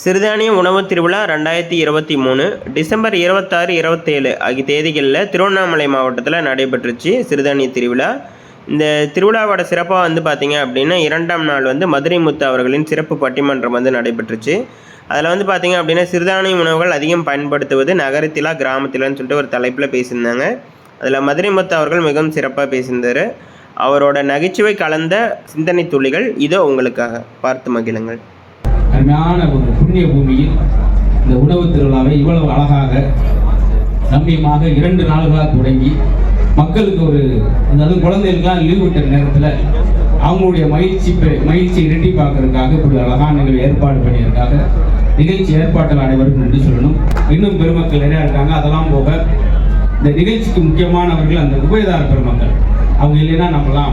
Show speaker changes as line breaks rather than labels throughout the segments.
சிறுதானிய உணவு திருவிழா ரெண்டாயிரத்தி இருபத்தி மூணு டிசம்பர் இருபத்தாறு இருபத்தேழு ஆகிய தேதிகளில் திருவண்ணாமலை மாவட்டத்தில் நடைபெற்றுச்சு சிறுதானிய திருவிழா. இந்த திருவிழாவோட சிறப்பாக வந்து பார்த்திங்க அப்படின்னா இரண்டாம் நாள் வந்து மதுரை முத்து அவர்களின் சிறப்பு பட்டிமன்றம் வந்து நடைபெற்றுச்சு. அதில் வந்து பார்த்திங்க அப்படின்னா சிறுதானிய உணவுகள் அதிகம் பயன்படுத்துவது நகரத்திலா கிராமத்திலான்னு சொல்லிட்டு ஒரு தலைப்பில் பேசியிருந்தாங்க. அதில் மதுரை முத்து அவர்கள் மிகவும் சிறப்பாக பேசியிருந்தார். அவரோட நகைச்சுவை கலந்த சிந்தனை துளிகள் இதோ உங்களுக்காக. பார்த்து மகிழுங்கள்.
அருமையான ஒரு புண்ணிய பூமியில் இந்த உணவு திருவிழாவை இவ்வளவு அழகாக ரம்மியமாக இரண்டு நாள்களாக தொடங்கி மக்களுக்கு ஒரு அதாவது குழந்தைகளுக்கெல்லாம் லீவ் விட்ட நேரத்தில் அவங்களுடைய மகிழ்ச்சி பெ- மகிழ்ச்சி இரட்டி பார்க்கறதுக்காக இப்படி அழகான நிகழ்வு ஏற்பாடு பண்ணியிருக்காங்க. நிகழ்ச்சி ஏற்பாட்டில் அனைவருக்கும் நன்றி சொல்லணும். இன்னும் பெருமக்கள் நிறையா இருக்காங்க. அதெல்லாம் போக இந்த நிகழ்ச்சிக்கு முக்கியமானவர்கள் அந்த உபயதார பெருமக்கள். அவங்க இல்லைன்னா நம்மலாம்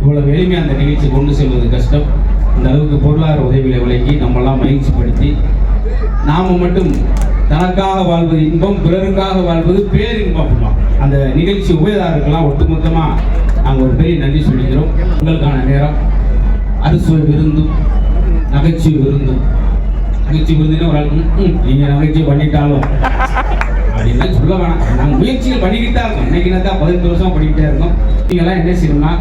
இவ்வளவு எளிமையாக அந்த நிகழ்ச்சி கொண்டு செல்வது கஷ்டம். இந்த அளவுக்கு பொருளாதார உதவிகளை வழங்கி நம்மெல்லாம் மகிழ்ச்சிப்படுத்தி நாம் மட்டும் தனக்காக வாழ்வது இன்பம் பிறருக்காக வாழ்வது பேரின்பம் அப்படிமா. அந்த நிகழ்ச்சி உபயதாரர்கள்லாம் ஒட்டுமொத்தமாக நாங்கள் ஒரு பெரிய நன்றி சொல்லிக்கிறோம். உங்களுக்கான நேரம் அறுசுவை விருந்தும் நகைச்சுவை விருந்தும். நகைச்சுவை விருந்துன்னு ஒரு ஆள் ம், நகைச்சுவை பண்ணிட்டாலும் அப்படின்லாம் சொல்ல வேணாம். நாங்கள் முயற்சிகள் பண்ணிக்கிட்டு தான் இருக்கோம். இன்னைக்கு தான் பதினஞ்சு வருஷம் பண்ணிக்கிட்டே இருக்கோம். நீங்கள்லாம் என்ன செய்யணும்னா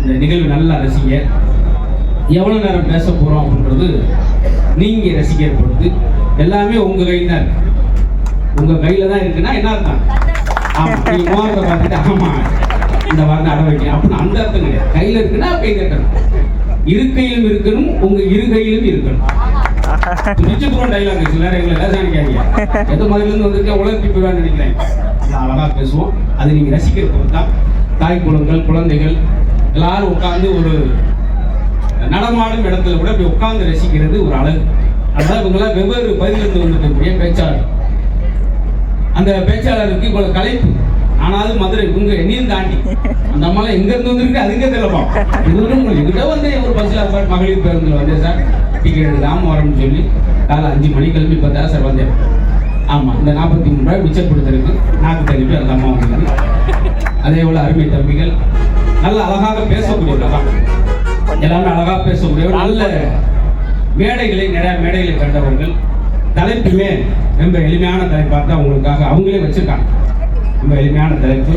இந்த நிகழ்வு நல்லா ரசிங்க. எவ்வளோ நேரம் பேச போகிறோம் அப்படின்றது நீங்கள் ரசிக்கிற பொழுது எல்லாமே உங்கள் கையில் தான் இருக்கு. உங்கள் கையில் தான் இருக்குன்னா என்ன அர்த்தம்? ஆமாம் நீங்கள் பார்த்துட்டு ஆமாம் இந்த வார்த்தை அட வைக்க அப்படின்னு அந்த அர்த்தம் கிடையாது. கையில் இருக்குன்னா கை தட்டணும் இருக்கையிலும் இருக்கணும் உங்கள் இரு கையிலும் இருக்கணும் நிச்சயபூர்வம் டைலாக் சில நேரங்களில் லேசான கேட்க எந்த மாதிரிலேருந்து வந்திருக்கேன் உலகத்தி போயிடுவான்னு நினைக்கிறேன். அழகாக பேசுவோம். அது நீங்கள் ரசிக்கிற பொருள் தான் தாய் குளங்கள் குழந்தைகள் எல்லாரும் உட்கார்ந்து ஒரு நடமாடும் இடத்துல கூட இப்படி உட்கார்ந்து ரசிக்கிறது ஒரு அழகு. அதான் இவங்கெல்லாம் வெவ்வேறு பகுதியிலிருந்து வந்திருக்கக்கூடிய பேச்சாளர். அந்த பேச்சாளருக்கு இவ்வளவு கலைப்பு. ஆனாலும் மதுரை இவங்க என்னையும் தாண்டி. அந்த அம்மாலாம் எங்க இருந்து வந்திருக்கு அதுக்கே தெரியலாம் இதுவரும் எங்கிட்ட வந்து ஒரு பஸ்ல பாட்டு மகளிர் பேருந்துல வந்தேன் சார். டிக்கெட் எடுக்காம வரணும்னு சொல்லி காலை அஞ்சு மணி கிளம்பி பார்த்தா சார் வந்தேன். ஆமா இந்த நாற்பத்தி மூணு ரூபாய் மிச்சம் கொடுத்துருக்கு. நாக்கு தள்ளிட்டு அந்த அம்மா வந்து அதே போல அருமை தம்பிகள். நல்ல அழகாக பேசக்கூடியவர்கள் தான். எல்லாமே அழகா பேசக்கூடியவர் நல்ல மேடைகளை நிறைய மேடைகளை கண்டவர்கள். தலைப்புமே ரொம்ப எளிமையான தலைப்பாக தான் உங்களுக்காக அவங்களே வச்சிருக்காங்க. ரொம்ப எளிமையான தலைப்பு.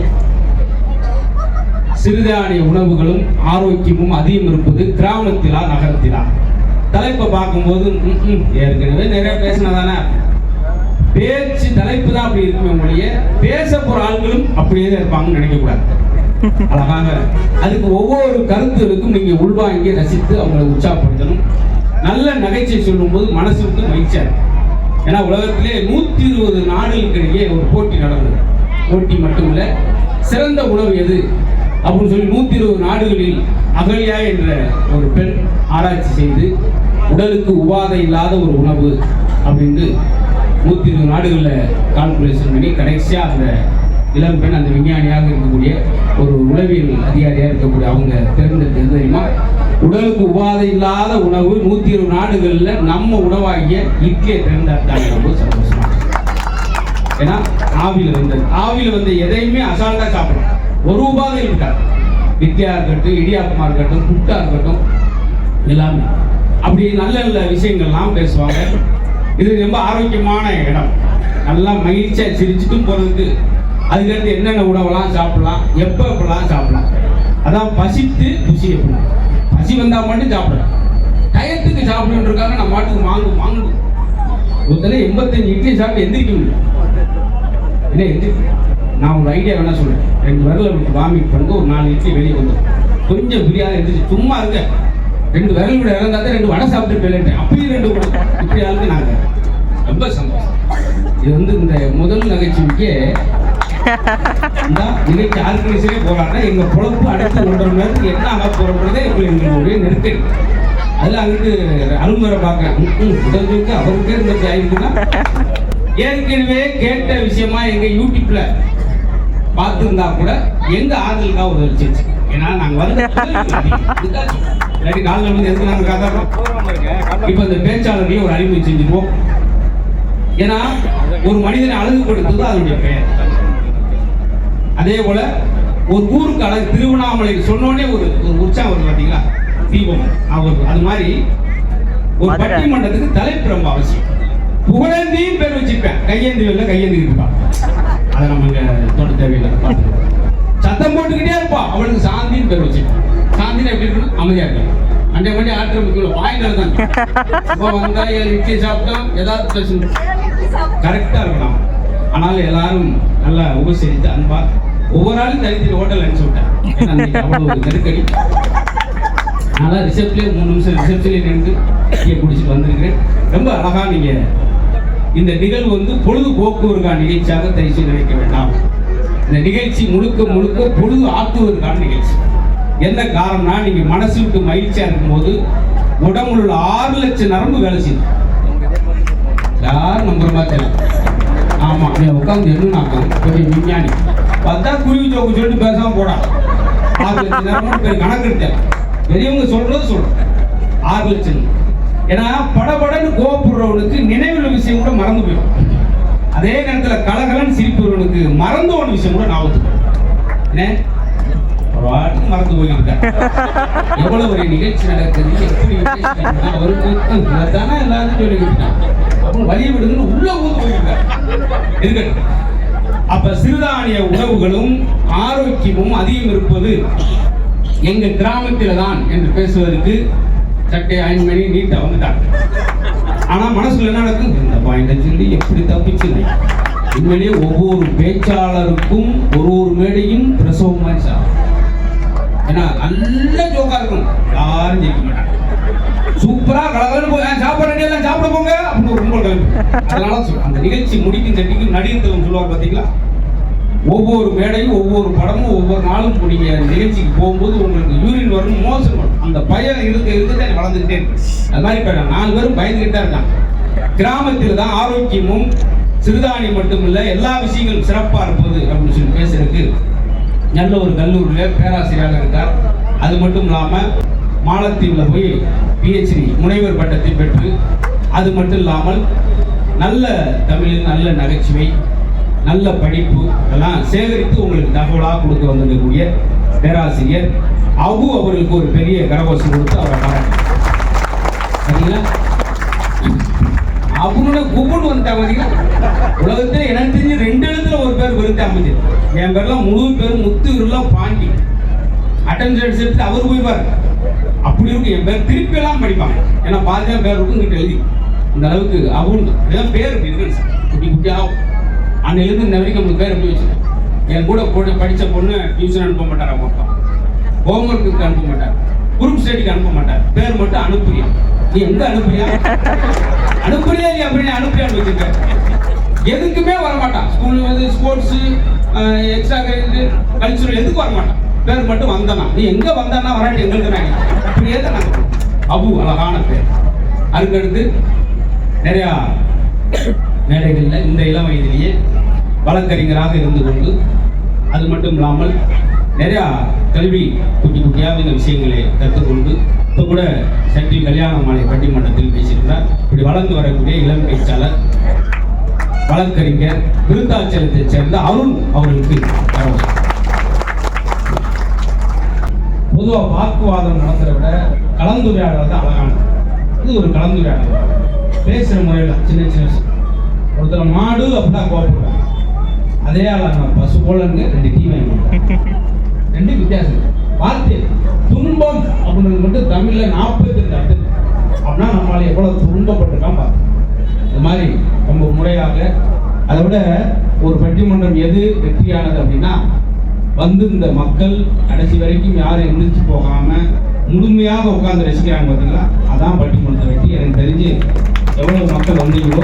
சிறுதானிய உணவுகளும் ஆரோக்கியமும் அதிகம் இருப்பது கிராமத்திலா நகரத்திலா? தலைப்பை பார்க்கும்போது ஏற்கனவே நிறைய பேசினதானே? பேச்சு தலைப்பு தான் அப்படி இருக்குமே மொழிய பேச போற ஆட்களும் அப்படியே தான் இருப்பாங்கன்னு நினைக்கக்கூடாது அழகாக. அதுக்கு ஒவ்வொரு கருத்துகளுக்கும் நீங்கள் உள்வாங்கி ரசித்து அவங்களை உற்சாகப்படுத்தணும். நல்ல நகைச்சுவை சொல்லும்போது மனசு விட்டு இருக்கும். ஏன்னா உலகத்திலே நூற்றி இருபது நாடுகளுக்கிடையே ஒரு போட்டி நடந்தது. போட்டி மட்டும் இல்லை சிறந்த உணவு எது? அப்படின்னு சொல்லி நூற்றி இருபது நாடுகளில் அகல்யா என்ற ஒரு பெண் ஆராய்ச்சி செய்து உடலுக்கு உபாதை இல்லாத ஒரு உணவு அப்படின்னு நூற்றி இருபது நாடுகளில் கால்குலேஷன் பண்ணி கடைசியாக அந்த இளம் பெண் அந்த விஞ்ஞானியாக இருக்கக்கூடிய ஒரு உளவியல் அதிகாரியாக இருக்கக்கூடிய அவங்க தேர்ந்தெடுத்தது தெரியுமா? உடலுக்கு உபாதை இல்லாத உணவு நூத்தி இருபது நாடுகளில் நம்ம உணவாகிய இட்லியை தேர்ந்தெடுத்தாங்க. ரொம்ப சந்தோஷமா ஏன்னா ஆவியில் வந்தது. ஆவியில் வந்த எதையுமே அசால்ட்டா சாப்பிடும் ஒரு உபாதை இருக்காது. இட்லியா இருக்கட்டும் இடியாப்பமா இருக்கட்டும் புட்டா இருக்கட்டும் எல்லாமே. அப்படி நல்ல நல்ல விஷயங்கள்லாம் பேசுவாங்க. இது ரொம்ப ஆரோக்கியமான இடம். நல்லா மகிழ்ச்சியாக சிரிச்சுட்டும் போகிறதுக்கு அதுலேருந்து என்னென்ன உணவெல்லாம் சாப்பிடலாம் எப்போ எப்பெல்லாம் சாப்பிடலாம்? அதான் பசித்து ருசி எப்படிலாம் பசி வந்தால் மட்டும் சாப்பிடலாம். டயத்துக்கு சாப்பிடணும் இருக்காங்க நம்ம மாட்டுக்கு வாங்கணும் வாங்கணும் ஒருத்தர எண்பத்தஞ்சு இட்லி சாப்பிட்டு எந்திரிக்க முடியும் இல்லை எந்திரிக்க நான் ஒரு ஐடியா வேணா சொல்கிறேன் ரெண்டு விரல விட்டு வாமிட் பண்ணுங்க ஒரு நாலு இட்லி வெளியே வந்துடும் கொஞ்சம் பிரியாணி எந்திரிச்சு சும்மா இருங்க. ரெண்டு விரல் விட இறந்தா தான் ரெண்டு வடை சாப்பிட்டு போயிட்டு அப்பயும் ரெண்டு வடை. இப்படி ஆளுக்கு நாங்கள் ரொம்ப சந்தோஷம். இது வந்து இந்த முதல் நகைச்சுவைக்கே இன்னைக்கு நிகழ்ச்சி ஆர்கனைசரே போறாங்கன்னா எங்க பொழப்பு அடுத்து ஒன்றரை மணி நேரத்துக்கு என்ன ஆக போகிறோம்ன்றதே இப்போ எங்களுடைய நெருக்கடி அதில் அங்கிட்டு அருமுறை பார்க்குறேன் உடலுக்கு அவருக்கே இந்த மாதிரி ஆயிருக்குன்னா ஏற்கனவே கேட்ட விஷயமா எங்க யூடியூப்ல பார்த்துருந்தா கூட எங்க ஆதலுக்காக உதவிச்சிருச்சு ஏன்னா நாங்கள் வந்து இல்லாட்டி காலில் வந்து எதுக்கு நாங்கள் கதை. இப்போ இந்த பேச்சாளர்களையும் ஒரு அறிமுகம் செஞ்சுருவோம். ஏன்னா ஒரு மனிதனை அழகுபடுத்துவது அதனுடைய பெயர். அதே போல ஒரு ஊருக்கு அழகு திருவண்ணாமலை சொன்னோடனே ஒரு ஒரு உற்சாகம் வருது பார்த்தீங்களா தீபம் அவர் அது மாதிரி ஒரு. பட்டிமன்றத்துக்கு தலைப்பு ரொம்ப அவசியம். புகழேந்தியும் பேர் வச்சிருப்பேன் கையேந்தி வெளில கையேந்தி இருப்பான் அதை நம்ம இங்க தோட்ட தேவையில்லை பார்த்துக்கலாம். சத்தம் போட்டுக்கிட்டே இருப்பான் அவனுக்கு சாந்தின்னு பேர் வச்சிருப்பான் சாந்தின்னு எப்படி இருக்கணும்? அமைதியா இருக்கணும். அண்டை மணி முக்கியம் பாயிண்ட் தான் இப்போ வந்தா இட்லி சாப்பிட்டோம் ஏதாவது பேசணும் கரெக்டா இருக்கலாம் ஆனால் எல்லாரும் நல்லா உபசரித்து அன்பா ஒவ்வொரு ஆளும் தனித்தனி ஹோட்டல் அனுப்பிச்சு விட்டேன். ஏன்னா ஒரு நெருக்கடி. அதனால ரிசப்ட்லேயே மூணு நிமிஷம் ரிசப்ஷன்லேயே நின்று டீயை குடிச்சிட்டு வந்திருக்கிறேன். ரொம்ப அழகா நீங்க இந்த நிகழ்வு வந்து பொழுதுபோக்குவதற்கான நிகழ்ச்சியாக தரிசி நினைக்க வேண்டாம். இந்த நிகழ்ச்சி முழுக்க முழுக்க பொழுது ஆற்றுவதற்கான நிகழ்ச்சி. என்ன காரணம்னா நீங்க மனசு விட்டு மகிழ்ச்சியாக இருக்கும்போது உடம்புல உள்ள ஆறு லட்சம் நரம்பு வேலை செய்யும் யாரும் நம்புற மாதிரி தெரியல. ஆமா நீ உட்காந்து என்ன பெரிய விஞ்ஞானி. பார்த்தா குருவி தோக்கு சொல்லிட்டு பேசாம போடா. ஆறு லட்சம் பேர் கணக்கு பெரியவங்க சொல்றது சொல்றேன் ஆறு லட்சம் ஏன்னா படபடன்னு கோவப்படுறவனுக்கு நினைவுள்ள விஷயம் கூட மறந்து போயிடும். அதே நேரத்தில் கலகலன் சிரிப்பவனுக்கு மறந்த ஒரு விஷயம் கூட ஞாபகத்துக்கு வரும். என்ன? மறந்து போயிருக்கேன் எவ்வளவு ஒரு நிகழ்ச்சி நடக்குது எப்படி பேசுறாங்க, அவருக்கு இதைத்தானே எல்லாரும் சொல்லிக்கிட்டு இருக்காங்க. அப்புறம் வழி விடுங்கன்னு உள்ள ஊந்து போயிருக்காங்க இருக்கட்டும். அப்ப சிறுதானிய உணவுகளும் ஆரோக்கியமும் அதிகம் இருப்பது எங்க கிராமத்தில தான் என்று பேசுவதற்கு சட்டை ஐந்து மணி நீட்டா வந்துட்டாங்க. ஆனா மனசுல என்ன நடக்கும்? இந்த பாயிண்ட சொல்லி எப்படி தப்பிச்சு உண்மையிலேயே ஒவ்வொரு பேச்சாளருக்கும் ஒரு ஒரு மேடையும் பிரசவம் மாதிரி ஏன்னா நல்ல ஜோக்கா இருக்கும் யாரும் ஜெயிக்க மாட்டாங்க. சூப்பரா கலகலன்னு போய் சாப்பாடு எல்லாம் சாப்பிட போங்க அப்படின்னு ரொம்ப கிளம்பி. அதனால அந்த நிகழ்ச்சி முடிக்கும் சட்டிக்கும் நடிகத்தவன் சொல்லுவாங்க பாத்தீங்களா? ஒவ்வொரு மேடையும் ஒவ்வொரு படமும் ஒவ்வொரு நாளும் நீங்க நிகழ்ச்சிக்கு போகும்போது உங்களுக்கு யூரின் வரும் மோசம் வரும். அந்த பயம் இருக்க இருக்க வளர்ந்துக்கிட்டேன் இருக்கு அது மாதிரி இப்போ நாலு பேரும் பயந்துகிட்டு இருக்காங்க. கிராமத்தில் தான் ஆரோக்கியமும் சிறுதானியம் மட்டுமில்ல எல்லா விஷயங்களும் சிறப்பா இருப்பது அப்படின்னு சொல்லி பேசுறதுக்கு நல்ல ஒரு கல்லூரியில் பேராசிரியராக இருக்கார். அது மட்டும் இல்லாமல் மாலத்தீவில் போய் பிஹெச்டி முனைவர் பட்டத்தை பெற்று அது மட்டும் இல்லாமல் நல்ல தமிழில் நல்ல நகைச்சுவை நல்ல படிப்பு இதெல்லாம் சேகரித்து உங்களுக்கு தகவலாக கொடுக்க வந்திருக்கக்கூடிய பேராசிரியர் அவு அவர்களுக்கு ஒரு பெரிய கரகோஷம் கொடுத்து அவரை பாராட்டு சரிங்களா? அவனோட கும்பல் வந்துட்டாங்க பாத்தீங்களா? உலகத்துல எனக்கு தெரிஞ்சு ரெண்டு இடத்துல ஒரு பேர் வெறுத்து அமைஞ்சது. என் பேர்லாம் முழு பேர் முத்து இருலாம் பாண்டி. அட்டன்ஸ் எடுத்து அவர் போய் பாரு. அப்படி இருக்கும் என் பேர் திருப்பி எல்லாம் படிப்பாங்க. ஏன்னா பாதியா பேர் இருக்கும் கிட்ட எழுதி. அந்த அளவுக்கு அவன் இதான் பேர் இப்படி இருக்கு சார் குட்டி குட்டியாகும் அன்னையிலிருந்து வரைக்கும் நம்மளுக்கு பேர் எப்படி வச்சுருக்கேன் என் கூட பொண்ணு படித்த பொண்ணு டியூஷன் அனுப்ப மாட்டார் அவங்க அப்பா. ஒர்க்குக்கு அனுப்ப மாட்டார். குரூப் ஸ்டடிக்கு அனுப்ப மாட்டார். பேர் மட்டும் அனுப்புறியா? நீ எங்க அனுப்புறியா? அனுப்புறியா நீ அப்படின்னு அனுப்புறியான்னு வச்சிருக்க. எதுக்குமே வர மாட்டான் ஸ்கூல் வந்து ஸ்போர்ட்ஸு எக்ஸ்ட்ரா கல்ச்சுரல் எதுக்கு வரமாட்டான் பேர் மட்டும் வந்தனா. நீ எங்க வந்தானா வராட்டி எங்களுக்கு அப்படியே தான் அபு அழகான பேர். அதுக்கடுத்து நிறையா மேடைகளில் இந்த இளம் வயதிலேயே வழக்கறிஞராக இருந்து கொண்டு அது மட்டும் இல்லாமல் நிறையா கல்வி குட்டி குட்டியாக இந்த விஷயங்களை கற்றுக்கொண்டு இப்போ கூட சற்றி கல்யாண மாலை பட்டிமன்றத்தில் பேசியிருக்கிறார். இப்படி வளர்ந்து வரக்கூடிய இளம் பேச்சாளர் வழக்கறிஞர் விருத்தாச்சலத்தைச் சேர்ந்த அருண் அவர்களுக்கு வரவேற்கிறேன். பொதுவா வாக்குவாதம் நடத்துகிற விட கலந்துரையாடல் தான் அழகானது. இது ஒரு கலந்துரையாடல். பேசுகிற முறையில் சின்ன சின்ன விஷயம். ஒருத்தர் மாடு அப்படின்னா கோபப்படுவாங்க அதே ஆள் நான் பசு போலன்னு ரெண்டு டீம் ரெண்டு வித்தியாசம். இருக்கு. வார்த்தை துன்பம் அப்படின்றது மட்டும் தமிழ்ல நாற்பத்தி ரெண்டு அர்த்தம். அப்படின்னா நம்மளால எவ்வளவு துன்பப்பட்டிருக்கான் பார்த்தோம் இது மாதிரி ரொம்ப முறையாக அதை விட ஒரு பட்டிமன்றம் எது வெற்றியானது அப்படின்னா வந்து இந்த மக்கள் கடைசி வரைக்கும் யாரும் எந்திரிச்சு போகாம முழுமையாக உட்காந்து ரசிக்கிறாங்க பார்த்தீங்களா அதான் பட்டிமன்றத்தை வெட்டி. எனக்கு தெரிஞ்சு எவ்வளவு மக்கள் வந்தீங்களோ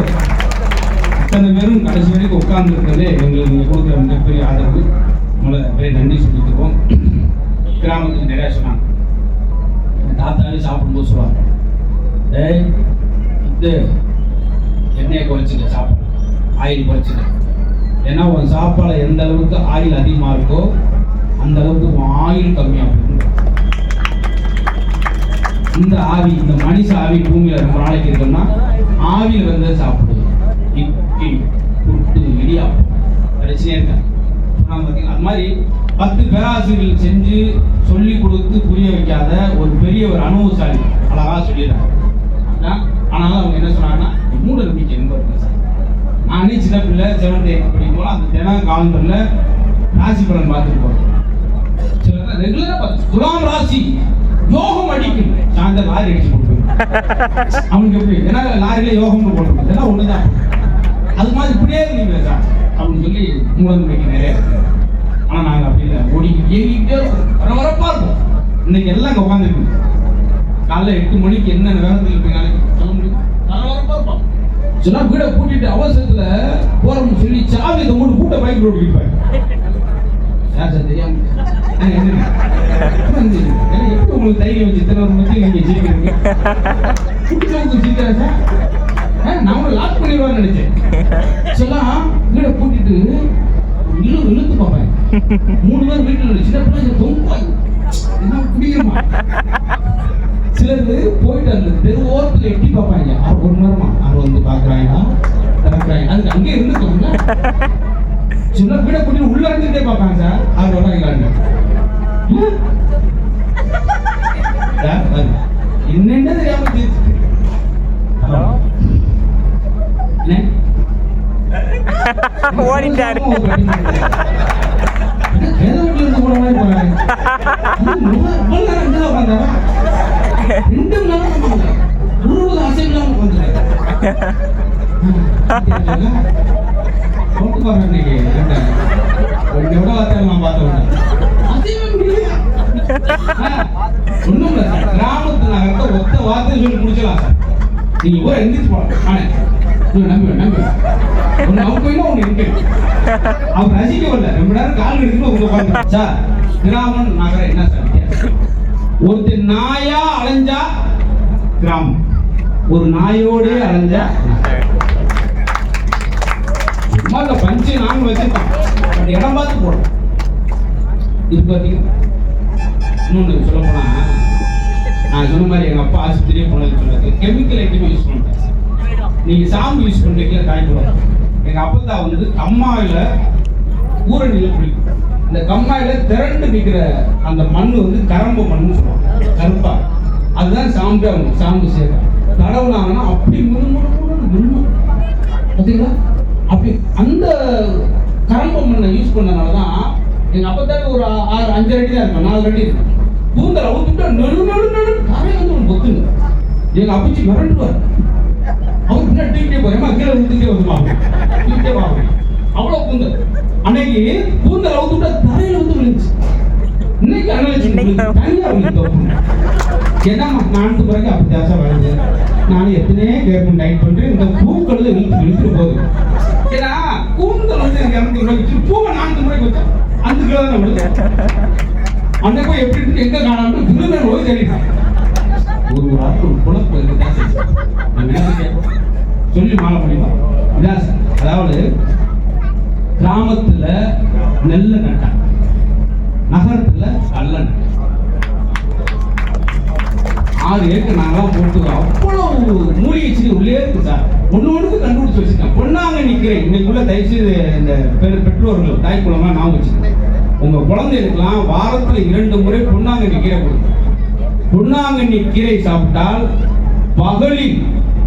அத்தனை பேரும் கடைசி வரைக்கும் உட்கார்ந்து இருக்கிறதே எங்களுக்கு நீங்கள் கொடுக்குற மிகப்பெரிய ஆதரவு. உங்களை பெரிய நன்றி சொல்லிக்கிறோம் கிராமத்துக்கு நிறையா சொன்னாங்க. எங்க தாத்தாவே சாப்பிடும்போது சொல்லுவாங்க டேய் இது எண்ணெயை குறைச்சிங்க சாப்பாடு. ஆயில் குறைச்சிங்க ஏன்னா உன் சாப்பாடு எந்த அளவுக்கு ஆயில் அதிகமாக இருக்கோ அந்த அளவுக்கு உன் ஆயில் கம்மியாக இருக்கும் இந்த ஆவி இந்த மனுஷ ஆவி பூமியில ரொம்ப நாளைக்கு இருக்கோம்னா ஆவியில் வந்து சாப்பிடுவோம் இட்லி புட்டு இடியாப்பம் பிரச்சனையே இருக்கா அது மாதிரி பத்து பேராசிரியர்கள் செஞ்சு சொல்லி கொடுத்து புரிய வைக்காத ஒரு பெரிய ஒரு அனுபவசாலி அழகா சொல்லிடுறாங்க ஆனாலும் அவங்க என்ன சொன்னாங்கன்னா மூட நம்பிக்கை ரொம்ப இருக்கு. சார் நானே சின்ன பிள்ளை செவன்த் எயிட் படிக்கும்போது அந்த தினம் காலண்டரில் ராசி பலன் பார்த்துட்டு போகிறேன் சில ரெகுலராக பார்த்து துலாம் ராசி யோகம் அடிக்கும். சாயந்தரம் லாரி அடிச்சு கொடுப்பேன் அவனுக்கு எப்படி? ஏன்னா லாரியில் யோகம்னு போட்டிருக்கோம் ஒன்று தான் அது மாதிரி இப்படியே இருந்தீங்க சார் அப்படின்னு சொல்லி மூட நிறைய இருக்கு. ஆனால் நாங்கள் அப்படி இல்லை. ஓடி ஏறிக்கிட்டே இருப்போம். இருக்கும். இன்னைக்கு எல்லாம் அங்கே உட்காந்துருக்கு காலைல எட்டு மணிக்கு என்னென்ன வேலை இருப்பீங்க சொல்ல முடியும் பரபரப்பாக இருப்போம். சொன்னா வீடை கூட்டிட்டு அவசரத்துல போறோம்னு சொல்லி சாவி இதை மூணு கூட்ட பைக் ரோடு இருப்பாங்க யார் சார் தெரியாம எப்படி உங்களுக்கு தைரியம் வச்சு இத்தனை ஒரு நீங்க ஜீவிக்கிறீங்க குடிச்சவங்க சீக்கிரம் சார்? ஆ, லாக் பண்ணிடுவான்னு நினைச்சேன். வீடை இழு இழுத்து பார்ப்பேன் மூணு பேர் வீட்டில் சின்ன தொங்குவாங்க. என்ன குடிக்கிறோமா? சிலர் போயிட்டு அந்த தெரு ஓரத்தில் எட்டி பார்ப்பாங்க. ஆறு ஒரு நேரமா ஆறு வந்து பார்க்குறாங்களா? திறக்கிறாங்க அதுக்கு அங்கே இருந்துக்கோங்க சில வீட கூட்டி உள்ள இருந்துட்டே பார்ப்பாங்க சார். ஆறு வராங்களான்னு. என்னென்ன தெரியாம. என்ன?
ஓடிட்டாரு.
என்ன, வேத ஒரு ஒத்த வார்த்தை சொல்லி முடிச்சலாம் நீங்க கூட எந்திரிச்சு போலாம் ஆனே நீங்க நம்பி அவங்க போயினா இருக்கு ரொம்ப நேரம் கால் எடுக்கணும் உங்க சார் கிராமம் நகரம் என்ன சார்? ஒருத்தர் நாயா அலைஞ்சா கிராமம். ஒரு நாயோடே அலைஞ்சா சும்மா இந்த பஞ்சு நாங்க வச்சிருக்கோம் பட் இடம் பார்த்து போடும் இது பார்த்தீங்கன்னா இன்னொன்று சொல்ல போனா நான் சொன்ன மாதிரி எங்க அப்பா ஆஸ்பத்திரியே போனது சொன்னது கெமிக்கல் ஐட்டம் யூஸ் பண்ணுறேன். நீங்க சாம்பு யூஸ் பண்றீங்களா எங்கள் எங்க தான் வந்து அம்மாவில் ஊரணியில் குளிக்கும் இந்த கம்மாயில திரண்டு நிற்கிற அந்த மண் வந்து கரம்பு மண்ணு சொல்லுவாங்க. கருப்பா. அதுதான் சாம்பு அவங்க சாம்பு சேர்க்க தடவுனாங்கன்னா அப்படி முழு பார்த்தீங்களா அப்படி அந்த கரம்பு மண்ணை யூஸ் பண்ணனால தான் எங்கள் அப்போ தான் ஒரு ஆறு அஞ்சு அடி தான் இருக்கும் நாலு அடி இருக்கும். பூந்தலை ஊத்துட்டா நடு நடு நெழு தரை வந்து ஒரு கொத்துங்க எங்கள் அப்பச்சி மிரண்டுவார். அவர் பின்னாடி தூக்கிட்டே போறேன் கீழே விட்டுக்கிட்டே வந்துருவாங்க தூக்கிட்டே வாங்க அவ்வளவு பூந்தல் அன்னைக்கு பூந்தல் அவுத்துட்டா தரையில வந்து விழுந்துச்சு. இன்னைக்கு அனலைஸ் தனியா என்னம்மா நான்கு பிறகு அப்படி தாசா வருது நான் எத்தனையோ கேர்பன் டைட் பண்றேன். இந்த பூக்கள் இழுத்து இழுத்துட்டு போகுது. ஏன்னா கூந்தல் வந்து எனக்கு இரநூத்தி ரூபாய் வச்சு பூவை நான்கு முறைக்கு வச்சா அந்த கிலோ தான் விழுது. அன்னைக்கு போய் எப்படி இருக்கு எங்க காணாம விருந்தர் போய் தேடிட்டான் ஒரு ஒரு ஆட்கள் குழப்பம். நம்ம என்ன கேட்போம்? சொல்லி மாற முடியுமா இதான். அதாவது கிராமத்துல நெல்ல நட்டான் நகரத்துல அல்ல ஆறு ஏக்கர் நாங்களாம் போட்டு அவ்வளவு மூலிகை செடி உள்ளே இருக்கு சார். ஒண்ணு ஒன்றுக்கு கண்டுபிடிச்சு வச்சிருக்கேன் பொண்ணாங்க நிற்கிறேன் இன்னைக்குள்ள தயவு செய்து இந்த பெ- பெற்றோர்கள் தாய் குளம்லாம் நான் வச்சிருக்கேன் உங்க குழந்தைகளுக்கெல்லாம் வாரத்துல இரண்டு முறை பொன்னாங்கண்ணி கீரை கொடுங்க பொன்னாங்கண்ணி கீரை சாப்பிட்டால் பகலில்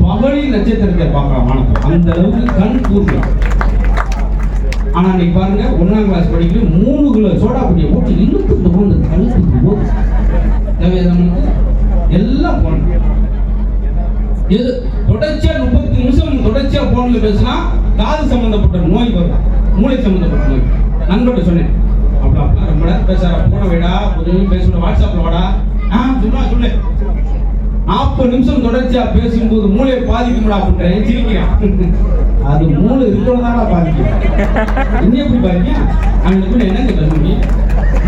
பகலில் நட்சத்திரத்தை பார்க்கலாம் வானத்தில். அந்த அளவுக்கு கண் கூர்மை. ஆனா நீங்க பாருங்க ஒன்னாம் கிளாஸ் படிக்கிற மூணு கிலோ சோடா பொடியை போட்டு இழுத்து போகுது கழுத்துக்கு போகுது எல்லாம் போன எது தொடர்ச்சியா முப்பத்தி நிமிஷம் தொடர்ச்சியா போன்ல பேசினா காது சம்பந்தப்பட்ட நோய் வரும். மூளை சம்பந்தப்பட்ட நோய் நண்பர்கிட்ட சொன்னேன். அப்படா ரொம்ப நேரம் பேசாத போன வேடா கொஞ்சம் பேசணும். வாட்ஸ்அப்ல வாடா. ஆ சொல்லுவா சொல்லு. நாற்பது நிமிஷம் தொடர்ச்சியா பேசும்போது மூளையை பாதிக்கும்டா அப்படின்றேன் சிரிக்கிறான். அது மூளை இருக்கிறதாடா பாதிக்கும். என்ன எப்படி பாருங்க அவன் கூட என்ன கேட்ட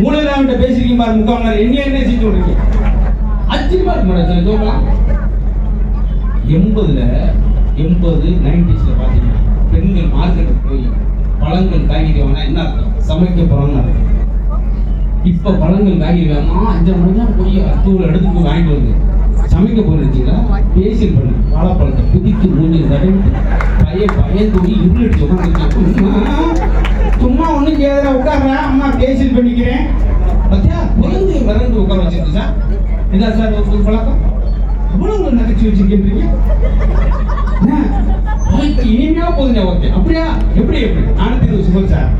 மூளையில அவன்கிட்ட பேசிருக்கீங்க பாரு முக்கால் மணி நேரம். என்ன என்ன செஞ்சு விடுங்க ஆச்சரியமா இருக்கு மேடம் சார் எண்பதுல எண்பது நைன்டிஸ்ல பாத்தீங்கன்னா பெண்கள் மார்க்கெட்டுக்கு போய் பழங்கள் காய்கறி வாங்கினா என்ன அர்த்தம்? சமைக்க போறோம்னு அர்த்தம். இப்ப பழங்கள் காய்கறி வேணா அஞ்சு மணி நேரம் போய் அத்தூர் எடுத்து போய் வாங்கிட்டு வந்து சமைக்க போயிருந்தீங்களா பேசில் பண்ணு வாழைப்பழத்தை புதித்து மூஞ்சி தடவிட்டு பையன் பையன் இருளடிச்சு உட்காந்துருக்கேன் சும்மா ஒன்றும் செய்யாத உட்கார்றேன் அம்மா பேசில் பண்ணிக்கிறேன் பார்த்தியா குழந்தைய மறந்து உட்கார வச்சிருக்கு சார். இதான் சார் ஒரு பழக்கம்? அவ்வளவு நகைச்சு வச்சிருக்கீங்க இனிமையா போகுதுங்க ஓகே. அப்படியா? எப்படி எப்படி? நானும் தீர்வு சுகம் சார்.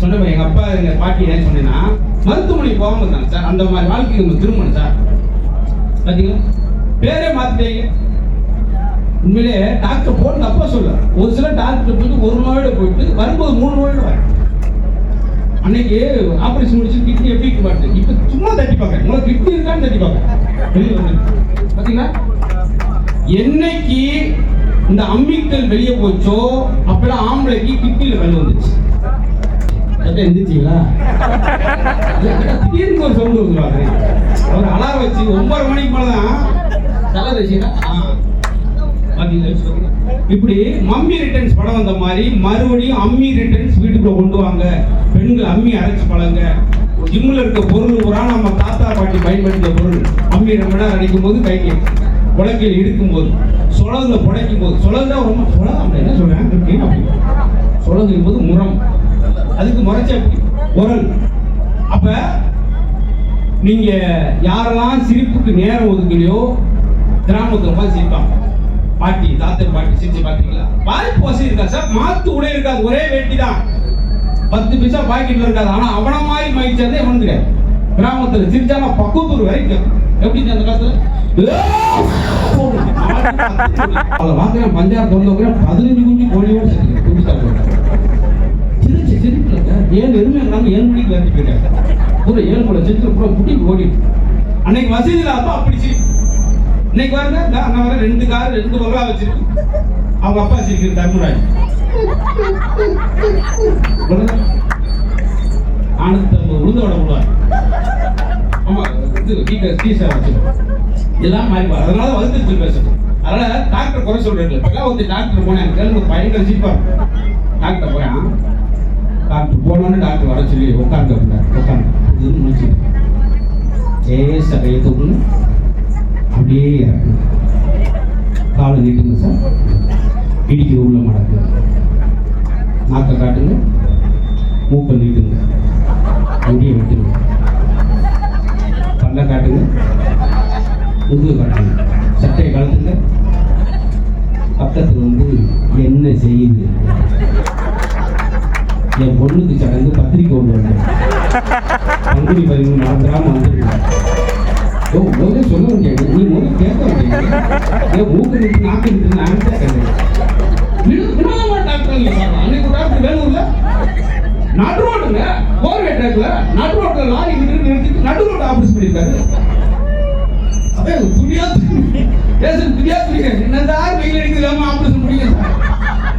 சொன்னப்ப எங்க அப்பா எங்க பாட்டி என்ன சொன்னேன்னா மருத்துவமனை போகாம இருந்தாங்க சார். அந்த மாதிரி வாழ்க்கைக்கு நம்ம திரும்பணும் சார். பார்த்தீங்களா பேரே மாற்றிட்டீங்க உண்மையிலே டாக்டர் போட்டு தப்பா சொல்ல ஒரு சில டாக்டர் போயிட்டு ஒரு நோயோட போயிட்டு வரும்போது மூணு நோயோட வர அன்னைக்கு ஆப்ரேஷன் முடிச்சு கிட்னி எப்படி பாட்டு இப்ப சும்மா தட்டி பார்க்க உங்களுக்கு கிட்னி இருக்கான்னு தட்டி பார்க்க பார்த்தீங்களா பாத்தீங்களா? என்னைக்கு இந்த அம்மிக்கல் வெளியே போச்சோ அப்பெல்லாம் ஆம்பளைக்கு கிட்னில கல் வந்துச்சு. கரெக்டா எந்திரிச்சிங்களா? திடீர்னு ஒரு சவுண்டு வந்துருவாங்க அவர் அலார வச்சு ஒன்பது மணிக்கு மேலதான் தலை ரசிகா இப்படி மம்மி ரிட்டர்ன்ஸ் படம் வந்த மாதிரி மறுபடியும் அம்மி ரிட்டர்ன்ஸ் வீட்டுக்குள்ள கொண்டு வாங்க. பெண்கள் அம்மி அரைச்சு பழங்க. ஜிம்ல இருக்க பொருள் பூரா நம்ம தாத்தா பாட்டி பயன்படுத்திய பொருள். அம்மி ரொம்ப நேரம் அடிக்கும் போது கைக்கு உலக்கையில் இழுக்கும் போது சுழகுல புடைக்கும் போது சுழகு தான் ரொம்ப சுழல் என்ன சொல்றேன்? அப்படின்னு அப்படி. போது முரம். அதுக்கு முறைச்ச குரல். அப்ப நீங்க யாரெல்லாம் சிரிப்புக்கு நேரம் ஒதுக்கலையோ கிராமத்துல போய் சிரிப்பாங்க. பாட்டி தாத்தர் பாட்டி சிரிச்சு பாத்தீங்களா? வாய் போசி இருக்கா சார். மாத்து உடை இருக்காது. ஒரே வேட்டி தான் பத்து பைசா பாக்கெட்ல இருக்காது. ஆனா அவன மாதிரி மகிழ்ச்சி இவன் கிடையாது. கிராமத்துல சிரிச்சானா பக்குவத்தூர் வரைக்கும் எப்படி அந்த காலத்துல? அதை வாக்குறேன் பஞ்சாயத்து பதினஞ்சு குஞ்சு கோழியோட குஞ்சு சிரிச்சு சிரிப்புல ஏழு எருமை இல்லாமல் ஏழு மணிக்கு வேண்டி போயிருக்காங்க பூரா ஏழு மலை சிரிச்சு பூரா குட்டி ஓடி அன்னைக்கு வசதி அப்பா அப்படி சிரிப்பு இன்னைக்கு பாருங்க நான் வர ரெண்டு கார் ரெண்டு பங்களா வச்சிருக்கு. அவங்க அப்பா சிரிக்கிற தர்மராஜ் ஆனந்த உளுந்த விட விடுவார் ஆமா இது வீட்டை டீசர் வச்சிருக்கோம் இதெல்லாம் மாறி அதனால பேசணும் அதனால டாக்டர் குறை சொல்றீங்க இப்பெல்லாம் வந்து டாக்டர் போனேன். பயங்கர சிரிப்பார் டாக்டர் போயான் டாக்டர் போனோன்னு டாக்டர் வர சொல்லி உட்காந்து உட்காந்து இது முடிச்சு லேசா கையை தூக்கணும் அப்படியே இறக்கணும் காலை நீட்டுங்க சார். இடிக்கிற உள்ள மடக்கு. நாக்கை காட்டுங்க. மூக்கை நீட்டுங்க. முடிய விட்டுங்க. பல்ல காட்டுங்க. முதுகு காட்டுங்க. சட்டையை கலத்துங்க பக்கத்தில் வந்து என்ன செய்யுது? என் பொண்ணுக்கு சடங்கு பத்திரிக்கை கொண்டு வந்தேன். அங்குடி பதிவு மாத்திராம வந்துருக்கேன் ஓ முதல்ல சொல்ல முடியாது நீ முதல்ல கேட்க முடியாது ஏன் மூக்கு நிட்டு நாக்கு நிட்டு நான் கேட்கறேன் டாக்டர் இல்லை அன்னைக்கு டாக்டர் வேணும்ல நடு ரோடுங்க கோர்வே ட்ராக்ல நடு ரோட்ல லாரி நின்று நிறுத்திட்டு நடு ரோடு ஆபரேஷன் பண்ணியிருக்காரு அப்படியே துணியா பேசுறது துணியா துணிக்காரு என்னதான் வெயில் அடிக்கிறாம ஆபரேஷன் பண்ணிக்கிறேன்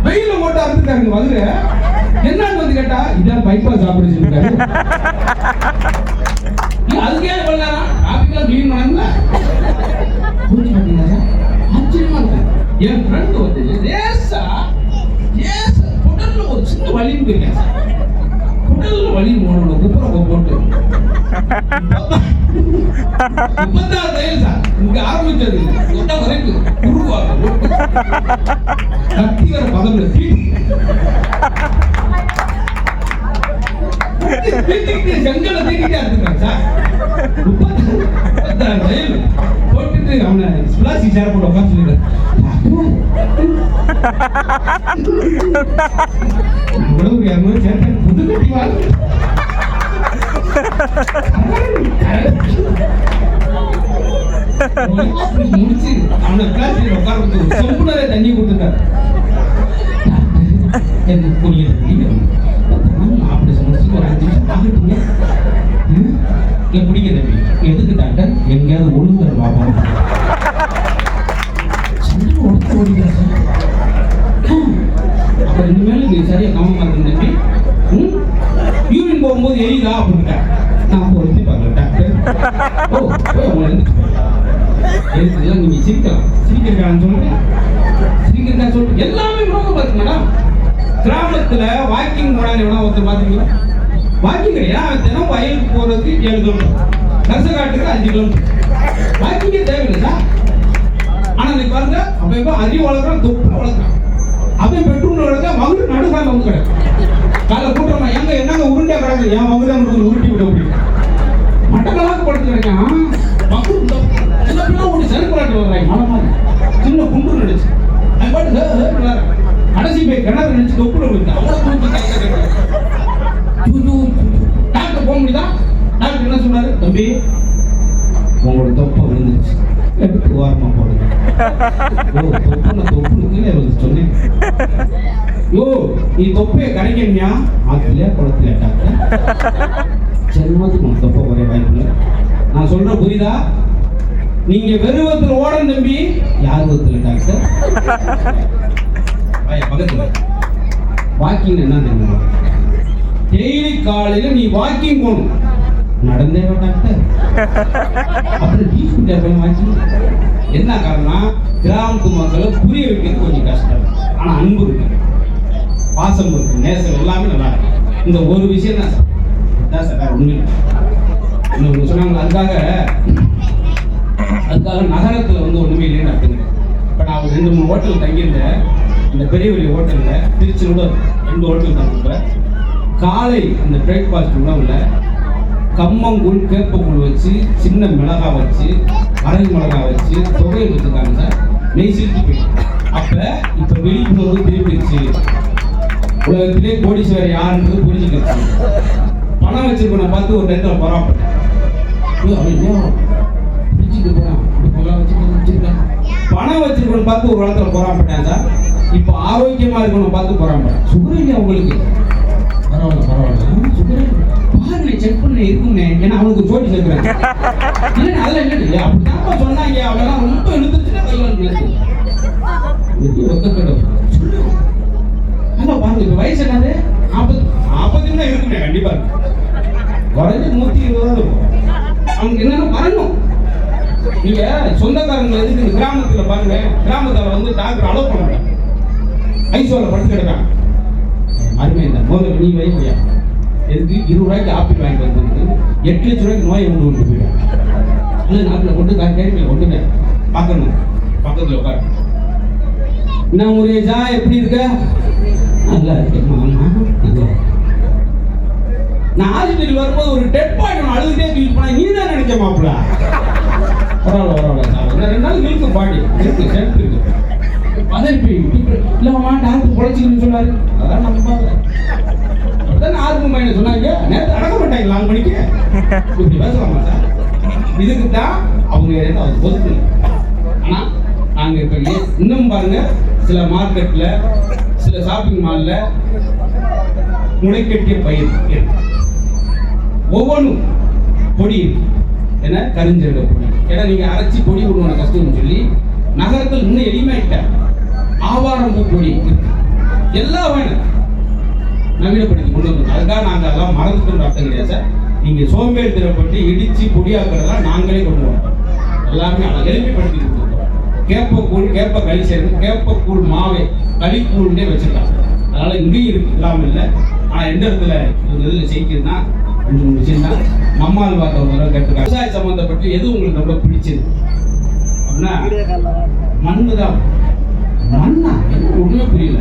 வெயில போட்டு அறுத்துட்டாருங்க மதுரை. வந்து இதான் பைபாஸ் ஆபரேஷன் இருக்காரு அதுக்கே இவ்வளவு நேரம் க்ளீன் பண்ணல புரிஞ்சு பார்த்தீங்களா ஆச்சரியமா இருக்கு. என் ஃப்ரெண்ட் வந்து லேசா லேசா குடல்ல ஒரு சின்ன வலின்னு போயிருக்கேன் குடல்ல வலி போடணும். குப்புற போட்டு. முப்பத்தாறு தையல் சார். இங்க ஆரம்பிச்சது. தொட்ட வரைக்கும் உருவாக கத்தி வர பதம்ல செங்கலை தீட்டிக்கிட்டே இருந்திருக்காங்க சார் போட்டுட்டு அவனை சுலாசி சேர போட்டு உட்காந்து சொல்லிட்டேன் உடம்பு இரநூறு சேர்த்து புது கட்டி வாழ் முடிச்சு அவனை கிளாஸ் உட்கார வச்சு செம்புனரே தண்ணி கொடுத்துட்டார் எனக்கு புரியல. ஒரு அஞ்சு பிடிக்க தம்பி எதுக்கு டாக்டர் எங்கேயாவது ஒழுங்குற பாப்போம் இனிமேல் நீ தம்பி. யூரின் போகும்போது எரியுதா? அப்படின்ட்டேன் நான் பொருத்தி பார்க்கல. டாக்டர். ஓ உங்களை எழுத்துக்கலாம் சிரிக்கலாம். சொல்லுங்க. எல்லாமே ரோகம் இருக்கு மேடம் கிராமத்துல வாக்கிங் போனாங்க எவனா ஒருத்தர் பாத்தீங்களா வாக்கிங் கிடையாது அவன் தினம் வயலுக்கு போறதுக்கு ஏழு கிலோமீட்டர். நர்சகாட்டுக்கு அஞ்சு கிலோமீட்டர். வாக்கிங்கே தேவையில்லை ஆனா நீ பாருங்க அப்ப இப்ப அறிவு வளர்க்குறான் தொப்பு வளர்க்குறான். அவன் பெட்ரோல் வளர்க்க மகுடு நடுக்கால வந்து கிடக்கு. காலை கூட்டுறமா எங்க என்னங்க உருண்டை கிடக்கு? என் மகுடு உருட்டி விட முடியும் மட்டக்கலாக்கு படுத்து கிடக்கான் மகுடு ஒன்று செருக்குலாட்டு வர்றாங்க மலை மாதிரி. சின்ன குண்டு நடிச்சு. அது பாட்டு கடைசி போய் கிணறு நினைச்சு தொப்புல விட்டு அவ்வளோ டாக்டர் போக முடியுதா? டாக்டர் என்ன சொன்னாரு? தம்பி உங்களோட தொப்பை விழுந்துச்சு எடுத்து ஓரமா போடுங்க. ஓ தொப்புன கீழே விழுந்து சொன்னேன். யோ நீ தொப்பையை கரைக்கணியா ஆத்துல குளத்துல டாக்டர். ஜென்மத்துக்கு உனக்கு தொப்பை குறைய வாய்ப்பு நான் சொல்ற புரியுதா? நீங்க வெறுவத்தில் ஓடம் தம்பி. யார் ஒருத்தர் டாக்டர்? வாயா, பக்கத்துல வாக்கிங் என்ன தெரியுமா? டெய்லி காலையில நீ வாக்கிங் போகணும். நடந்தே டாக்டர். அப்புறம் டீ வாக்கிங் என்ன காரணம் கிராமத்து மக்களை புரிய வைக்கிறது கொஞ்சம் கஷ்டம். ஆனா அன்பு இருக்கு. பாசம் இருக்கு. நேசம் எல்லாமே நல்லா இருக்கு. இந்த ஒரு விஷயம் தான் சார். இதான் சார் வேற இல்லை. சொன்னாங்க அதுக்காக அதுக்காக நகரத்தில் வந்து ஒன்றுமே இல்லைன்னு அர்த்தங்க இப்போ நான் ரெண்டு மூணு ஹோட்டல் தங்கியிருந்தேன். இந்த பெரிய பெரிய ஹோட்டலில் திருச்சியோட ரெண்டு ஹோட்டல் தங்கியிருப்பேன் காலை அந்த பிரேக்ஃபாஸ்ட் உணவில் கம்மங்கூழ் கேப்பங்கூழ் வச்சு சின்ன மிளகாய் வச்சு அரை மிளகாய் வச்சு தொகையில் வச்சுருக்காங்க சார். நெய் சிரிச்சு போயிட்டு அப்போ இப்போ விழிப்புணர்வு திரும்பிடுச்சு உலகத்திலே கோடீஸ்வரர் யாருன்றது புரிஞ்சுக்கிச்சு பணம் வச்சிருக்கவனை பார்த்து ஒரு நேரத்தில் பொறாப்பட்டேன் பணம் வச்சிருக்கணும் பார்த்து ஒரு இடத்துல பொறாமப்பட்டேன் சார் இப்போ ஆரோக்கியமாக இருக்கணும் பார்த்து பொறாமப்பட்டேன் சுகர் இல்லையா உங்களுக்கு? பரவாயில்ல. பாருங்க செக் பண்ண இருக்குமே ஏன்னா அவனுக்கு ஜோடி சேர்க்கிறேன் இல்லை அப்படிதான் சொன்னாங்க. அவெல்லாம் ரொம்ப இழுத்துச்சுன்னா. ஆமா பாருங்க இப்ப வயசு என்னது? நாற்பது நாற்பது தான் இருக்குமே கண்டிப்பா குறைஞ்சு நூத்தி இருபதாவது இருக்கும். அவனுக்கு என்னன்னா வரணும். நீங்க சொந்தக்காரங்க எதுக்கு கிராமத்துல பாருங்க கிராமத்துல வந்து டாக்டர் அலோவ் பண்ண மாட்டாங்க ஐசோல படுத்து கிடக்காங்க அருமை இந்த முதல்ல நீ வை எதுக்கு? இருபது ரூபாய்க்கு ஆப்பிள் வாங்கிட்டு வந்து எட்டு லட்ச ரூபாய்க்கு நோயை கொண்டு கொண்டு போயிடும் இல்லை நாட்டில் கொண்டு கேள்வியில் கொண்டு பார்க்கணும். பக்கத்தில் உட்காரு. என்ன முருகேஷா எப்படி இருக்க? நல்லா இருக்கேன் மாமா. நல்லா நான் ஆஸ்பத்திரி வரும்போது ஒரு டெட் பாயிண்ட் ஒன்று அழுதுட்டே தூக்கி நீ தான் நினைச்ச மாப்பிள? பரவாயில்ல பரவாயில்ல சார் ரெண்டு நாள் இருக்கு பாடி இருக்கு செட் இருக்கு பதறிப்பி இல்லம்மா டாக்டர் பொழைச்சிக்கணும்னு சொன்னாரு. அதான் நம்பாத அப்படிதான் ஆர்வம் பையனை சொன்னாங்க. நேரத்தை அடக்க மாட்டாங்க நாலு மணிக்கு? இப்படி பேசலாமா சார்? இதுக்கு தான் அவங்க என்ன ஒதுக்கணும் பொறுத்து ஆனால் நாங்கள் இப்போ இன்னும் பாருங்க சில மார்க்கெட்டில் சில ஷாப்பிங் மாலில் முளைக்கட்டிய பயிர் இருக்கு. ஒவ்வொன்றும் பொடி இருக்கு. என்ன? கரிஞ்சீரக பொடி. ஏன்னா நீங்கள் அரைச்சி பொடி விடுவான கஷ்டம்னு சொல்லி நகரத்தில் இன்னும் எளிமையாயிட்டார் ஆவாரம் பூ பொடி எல்லாம் வேணும் நவீனப்படுத்தி கொண்டு வந்தோம் அதுக்காக நாங்க அதெல்லாம் மறந்துட்டு அர்த்தம் கிடையாது சார். சோம்பேறி திறப்பட்டு இடிச்சு பொடியாக்குறதெல்லாம் நாங்களே கொண்டு வரோம். எல்லாமே அதை எளிமைப்படுத்தி கொடுத்துருக்கோம். கேப்பக்கூழ் கேப்ப களி சேர்ந்து கேப்பக்கூழ் மாவை களிக்கூழ்னே வச்சிருக்காங்க. அதனால இங்கேயும் இருக்கு இல்லாமல் இல்லை. ஆனால் எந்த இடத்துல இந்த இதில் செய்கிறதுனா ரெண்டு மூணு விஷயம் தான். நம்மால் பார்த்த ஒரு தடவை விவசாய சம்மந்தப்பட்டு எது உங்களுக்கு ரொம்ப பிடிச்சது? அப்படின்னா மண்ணு தான் மண்ணா? என்ன ஒண்ணுமே புரியல.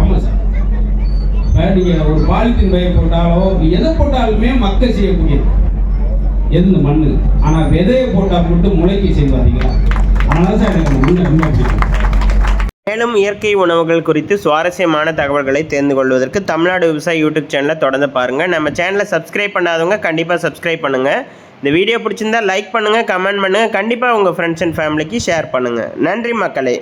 ஆமாம் சார். இப்போ நீங்கள் ஒரு பாலித்தீன் பைய போட்டாலோ எதை போட்டாலுமே மக்க செய்யக்கூடியது. எந்த மண் ஆனால் விதையை போட்டால் மட்டும் முளைக்க செய்வாதீங்களா அதனால சார் எனக்கு அந்த மண்ணு ரொம்ப பிடிக்கும்.
மேலும் இயற்கை உணவுகள் குறித்து சுவாரஸ்யமான தகவல்களை தெரிந்து கொள்வதற்கு தமிழ்நாடு விவசாய யூடியூப் சேனலை தொடர்ந்து பாருங்கள் நம்ம சேனலை சப்ஸ்கிரைப் பண்ணாதவங்க கண்டிப்பாக சப்ஸ்கிரைப் பண்ணுங்கள் இந்த வீடியோ பிடிச்சிருந்தால் லைக் பண்ணுங்கள் கமெண்ட் பண்ணுங்கள் கண்டிப்பாக உங்கள் ஃப்ரெண்ட்ஸ் அண்ட் ஃபேமிலிக்கு ஷேர் பண்ணுங்கள் நன்றி மக்களே.